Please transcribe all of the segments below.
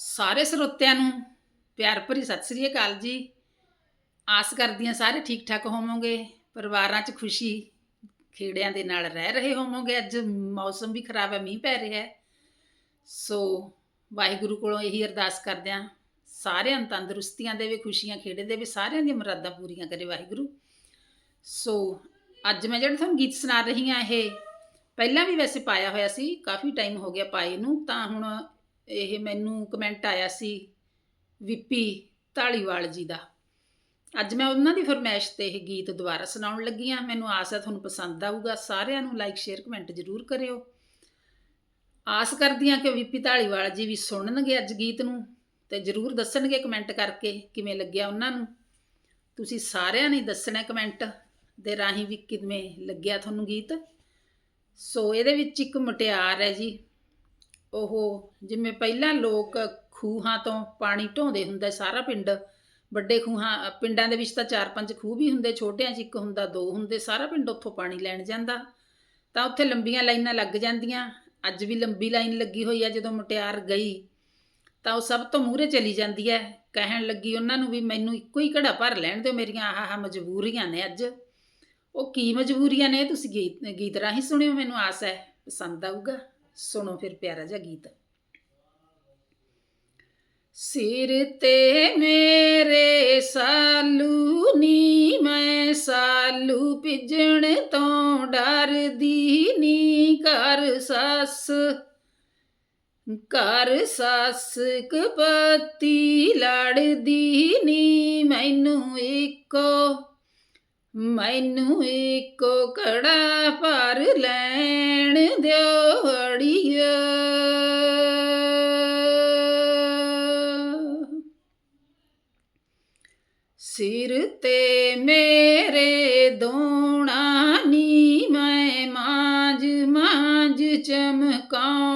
ਸਾਰੇ ਸਰੋਤਿਆਂ ਨੂੰ ਪਿਆਰ ਭਰੀ ਸਤਿ ਸ੍ਰੀ ਅਕਾਲ ਜੀ। ਆਸ ਕਰਦੀ ਹਾਂ ਸਾਰੇ ਠੀਕ ਠਾਕ ਹੋਵੋਗੇ, ਪਰਿਵਾਰਾਂ 'ਚ ਖੁਸ਼ੀ ਖੇੜਿਆਂ ਦੇ ਨਾਲ ਰਹਿ ਰਹੇ ਹੋਵੋਗੇ। ਅੱਜ ਮੌਸਮ ਵੀ ਖਰਾਬ ਹੈ, ਮੀਂਹ ਪੈ ਰਿਹਾ ਹੈ। ਸੋ ਵਾਹਿਗੁਰੂ ਕੋਲੋਂ ਇਹੀ ਅਰਦਾਸ ਕਰਦੇ ਹਾਂ, ਸਾਰਿਆਂ ਨੂੰ ਤੰਦਰੁਸਤੀਆਂ ਦੇਵੇ, ਖੁਸ਼ੀਆਂ ਖੇੜੇ ਦੇਵੇ, ਸਾਰਿਆਂ ਦੀਆਂ ਮੁਰਾਦਾਂ ਪੂਰੀਆਂ ਕਰੇ ਵਾਹਿਗੁਰੂ। ਸੋ ਅੱਜ ਮੈਂ ਜਿਹੜੇ ਤੁਹਾਨੂੰ ਗੀਤ ਸੁਣਾ ਰਹੀ ਹਾਂ, ਇਹ ਪਹਿਲਾਂ ਵੀ ਵੈਸੇ ਪਾਇਆ ਹੋਇਆ ਸੀ, ਕਾਫੀ ਟਾਈਮ ਹੋ ਗਿਆ ਪਾਏ ਨੂੰ, ਤਾਂ ਹੁਣ ਇਹ ਮੈਨੂੰ ਕਮੈਂਟ ਆਇਆ ਸੀ ਵਿਪੀ ਢਾਲੀਵਾਲ ਜੀ ਦਾ। ਅੱਜ ਮੈਂ ਉਹਨਾਂ ਦੀ ਫਰਮਾਇਸ਼ ਤੇ ਇਹ ਗੀਤ ਦੁਬਾਰਾ ਸੁਣਾਉਣ ਲੱਗੀ ਹਾਂ। ਮੈਨੂੰ ਆਸ ਹੈ ਤੁਹਾਨੂੰ ਪਸੰਦ ਆਊਗਾ। ਸਾਰਿਆਂ ਨੂੰ ਲਾਈਕ ਸ਼ੇਅਰ ਕਮੈਂਟ ਜ਼ਰੂਰ ਕਰਿਓ। ਆਸ ਕਰਦੀ ਹਾਂ ਕਿ ਵਿਪੀ ਢਾਲੀਵਾਲ ਜੀ ਵੀ ਸੁਣਨਗੇ ਅੱਜ ਗੀਤ ਨੂੰ ਤੇ ਜ਼ਰੂਰ ਦੱਸਣਗੇ ਕਮੈਂਟ ਕਰਕੇ ਕਿਵੇਂ ਲੱਗਿਆ ਉਹਨਾਂ ਨੂੰ। ਤੁਸੀਂ ਸਾਰਿਆਂ ਨੇ ਦੱਸਣਾ ਕਮੈਂਟ ਦੇ ਰਾਹੀਂ ਵੀ ਕਿਵੇਂ ਲੱਗਿਆ ਤੁਹਾਨੂੰ ਗੀਤ। ਸੋ ਇਹਦੇ ਵਿੱਚ ਇੱਕ ਮੁਟਿਆਰ ਹੈ ਜੀ। ਉਹ ਜਿਵੇਂ ਪਹਿਲਾਂ ਲੋਕ ਖੂਹਾਂ ਤੋਂ ਪਾਣੀ ਢੋਂਦੇ ਹੁੰਦੇ ਸਾਰਾ ਪਿੰਡ, ਵੱਡੇ ਖੂਹਾਂ, ਪਿੰਡਾਂ ਦੇ ਵਿੱਚ ਤਾਂ ਚਾਰ ਪੰਜ ਖੂਹ ਵੀ ਹੁੰਦੇ, ਛੋਟਿਆਂ 'ਚ ਇੱਕ ਹੁੰਦਾ, ਦੋ ਹੁੰਦੇ, ਸਾਰਾ ਪਿੰਡ ਉੱਥੋਂ ਪਾਣੀ ਲੈਣ ਜਾਂਦਾ। ਤਾਂ ਉੱਥੇ ਲੰਬੀਆਂ ਲਾਈਨਾਂ ਲੱਗ ਜਾਂਦੀਆਂ, ਅੱਜ ਵੀ ਲੰਬੀ ਲਾਈਨ ਲੱਗੀ ਹੋਈ ਆ, ਜਦੋਂ ਮੁਟਿਆਰ ਗਈ, ਤਾਂ ਉਹ ਸਭ ਤੋਂ ਮੂਹਰੇ ਚਲੀ ਜਾਂਦੀ ਹੈ ਕਹਿਣ ਲੱਗੀ ਉਹਨਾਂ ਨੂੰ ਵੀ ਮੈਨੂੰ ਇੱਕੋ ਹੀ ਘੜਾ ਭਰ ਲੈਣ ਦਿਓ, ਮੇਰੀਆਂ ਆਹ ਆਹ ਮਜਬੂਰੀਆਂ ਨੇ ਅੱਜ। ਉਹ ਕੀ ਮਜਬੂਰੀਆਂ ਨੇ, ਤੁਸੀਂ ਗੀਤ ਗੀਤ ਰਾਹੀਂ ਸੁਣਿਓ, ਮੈਨੂੰ ਆਸ ਹੈ ਪਸੰਦ ਆਊਗਾ। ਸੁਣੋ ਫਿਰ ਪਿਆਰਾ ਜਿਹਾ ਗੀਤ। ਸਿਰ ਤੇ ਮੇਰੇ ਸਾਲੂ ਨੀ, ਮੈਂ ਸਾਲੂ ਪਿਜਣ ਤੋਂ ਡਰਦੀ ਨੀ। ਕਰ ਸੱਸ ਕਰ ਸੱਸ ਕਪਤੀ ਲੜਦੀ ਨੀ। ਮੈਨੂੰ ਇੱਕੋ ਮੈਨੂੰ ਇੱਕੋ ਕੜਾ ਭਰ ਲੈਣ ਦਿਓ ਅੜੀਏ। ਸਿਰ ਤੇ ਮੇਰੇ ਦੋਣਾ ਨੀ, ਮੈਂ ਮਾਂਜ ਮਾਂਜ ਚਮਕਾਉਣਾ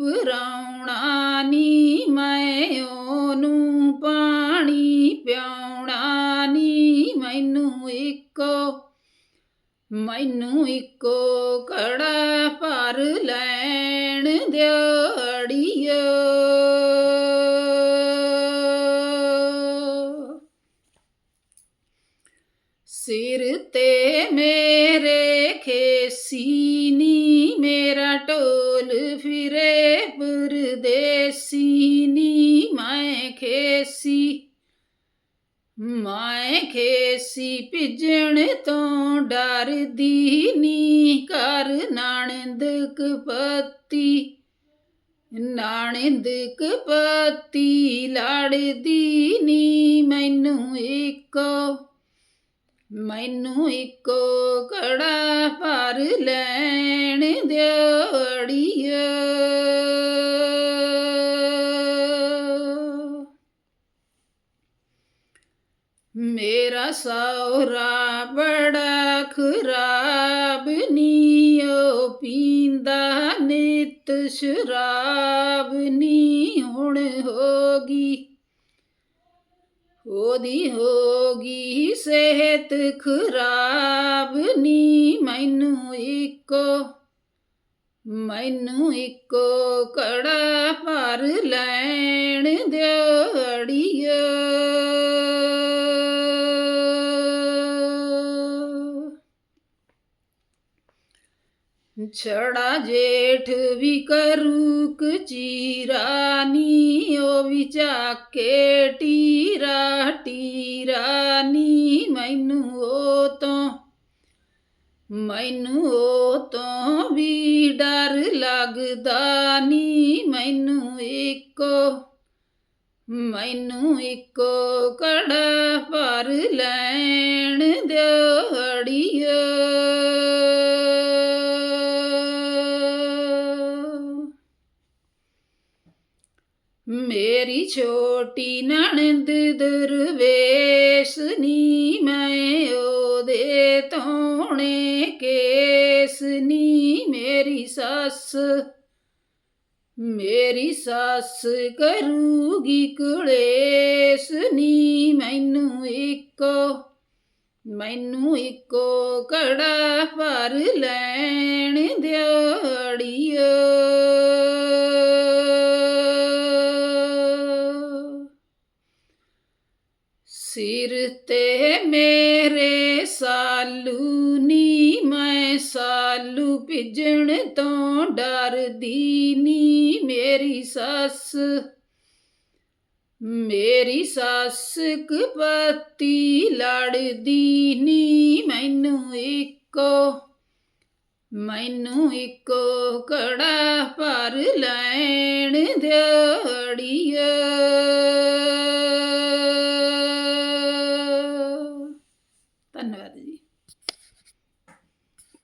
ਅੜਬ ਨੀ, ਮੈਂ ਉਹਨੂੰ ਪਾਣੀ ਪਿਆਉਣਾ ਨੀ। ਮੈਨੂੰ ਇੱਕੋ ਮੈਨੂੰ ਇੱਕੋ ਕੜਾ ਭਰ ਲੈਣ ਦਿਓ ਸਿਰ ਤੇ ਮੇਰੇ ਖੇਸੀ ਨੀ ਮੇਰਾ ਢੋਲ ਫਿਰੇ ਪਰਦੇਸੀ ਨੀ ਮੈਂ ਖੇਸੀ ਮੈਂ ਖੇਸੀ ਭਿਜਣ ਤੋਂ ਡਰਦੀ ਨੀ। ਕਰ ਨਾਨੰਦ ਕਪਤੀ ਨਾਨੰਦ ਕਪਤੀ ਲੜਦੀ ਨੀ। ਮੈਨੂੰ ਇੱਕੋ ਮੈਨੂੰ ਇੱਕੋ ਕੜਾ ਭਰ ਲੈਣ ਦਿਓ ਮੇਰਾ ਸੌਰਾ ਬੜਾ ਖਰਾਬ ਨੀਓ ਪੀਂਦਾ ਨਿਤ ਸ਼ਰਾਬ ਉਹਦੀ ਹੋਗੀ ਸਿਹਤ ਖਰਾਬ ਨੀ ਮੈਨੂੰ ਇੱਕੋ ਮੈਨੂੰ ਇੱਕੋ ਕੜਾ ਭਰ ਲੈਣ ਦਿਓ ਛੜਾ ਜੇਠ ਵੀ ਕਰੂ ਕਚੀਰਾ ਨੀ ਉਹ ਵੀ ਚਾਕੇ ਟੀਰਾ ਟੀਰਾ, ਨੀ ਮੈਨੂੰ ਉਹ ਤੋਂ ਮੈਨੂੰ ਉਹ ਵੀ ਡਰ ਲੱਗਦਾ, ਨੀ ਮੈਨੂੰ ਇੱਕੋ ਮੈਨੂੰ ਇੱਕੋ ਕੜਾ ਭਰ ਲੈਣ ਦਿਓ ਮੇਰੀ ਛੋਟੀ ਨਣਦ ਦਰਵੇਸ਼ ਨੀ, ਮੈਂ ਉਹਦੇ ਤੋਣੇ ਕੇਸ ਮੇਰੀ ਸੱਸ ਮੇਰੀ ਸੱਸ ਕਰੂਗੀ ਕਲੇਸ਼ ਨੀ। ਮੈਨੂੰ ਇੱਕੋ ਮੈਨੂੰ ਇੱਕੋ ਕੜਾ ਭਰ ਲੈਣ ਦਿਹਾੜੀਓ ਸਿਰ ਤੇ ਮੇਰੇ ਸਾਲੂ ਨੀ, ਮੈਂ ਸਾਲੂ ਭਿਜਣ ਤੋਂ ਡਰਦੀ ਨੀ, ਮੇਰੀ ਸੱਸ ਮੇਰੀ ਸੱਸ ਕਪਤੀ ਲੜਦੀ ਨੀ, ਮੈਨੂੰ ਇੱਕੋ ਮੈਨੂੰ ਇੱਕੋ ਕੜਾ ਭਰ ਲੈ